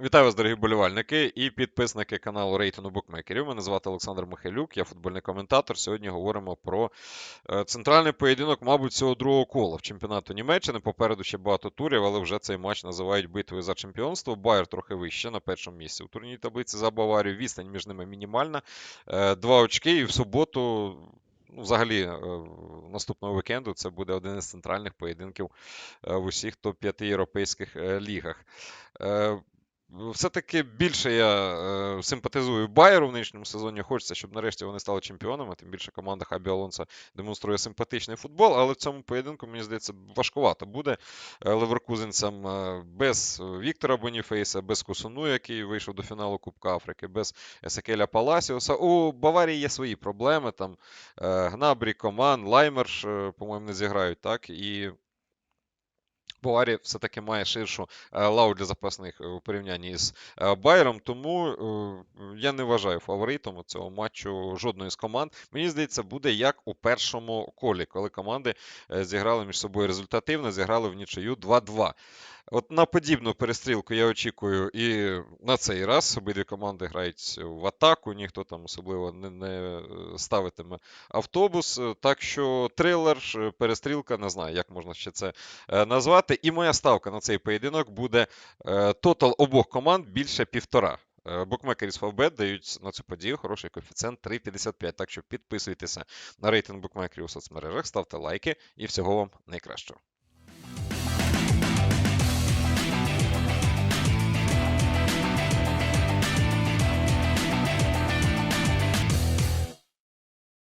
Вітаю вас, дорогі болівальники і підписники каналу рейтингу букмекерів. Мене звати Олександр Михайлюк, я футбольний коментатор. Сьогодні говоримо про е, центральний поєдинок, мабуть, цього другого кола в чемпіонату Німеччини. Попереду ще багато турів, але вже цей матч називають битвою за чемпіонство. Байер трохи вище на першому місці у турнірній таблиці за Баварію. Відстань між ними мінімальна. Е, Два очки, і в суботу. Ну, взагалі, е, наступного вікенду це буде один із центральних поєдинків в усіх топ-5 європейських лігах. Е, все-таки більше я е, симпатизую Байеру в нинішньому сезоні. Хочеться, щоб нарешті вони стали чемпіонами. Тим більше команда Хабі Алонса демонструє симпатичний футбол. Але в цьому поєдинку, мені здається, важкувато буде е, леверкузенцям е, без Віктора Боніфейса, без Кусуну, який вийшов до фіналу Кубка Африки, без Есекеля Паласіоса. У Баварії є свої проблеми. Там Гнабрі, Коман, Лаймерш, по-моєму, не зіграють, так? І Баварія все-таки має ширшу е, лаву для запасних е, у порівнянні з е, Байером, тому я не вважаю фаворитом цього матчу жодної з команд. Мені здається, буде як у першому колі, коли команди зіграли між собою результативно, зіграли в нічию 2-2. От на подібну перестрілку я очікую і на цей раз. Обидві команди грають в атаку, ніхто там особливо не, не ставитиме автобус. Е, Так що трилер, перестрілка, не знаю, як можна ще це е, назвати. І моя ставка на цей поєдинок буде е, тотал обох команд більше півтора. Е, Букмекери з Фавбет дають на цю подію хороший коефіцієнт 3,55. Так що підписуйтеся на рейтинг букмекерів у соцмережах, ставте лайки і всього вам найкращого.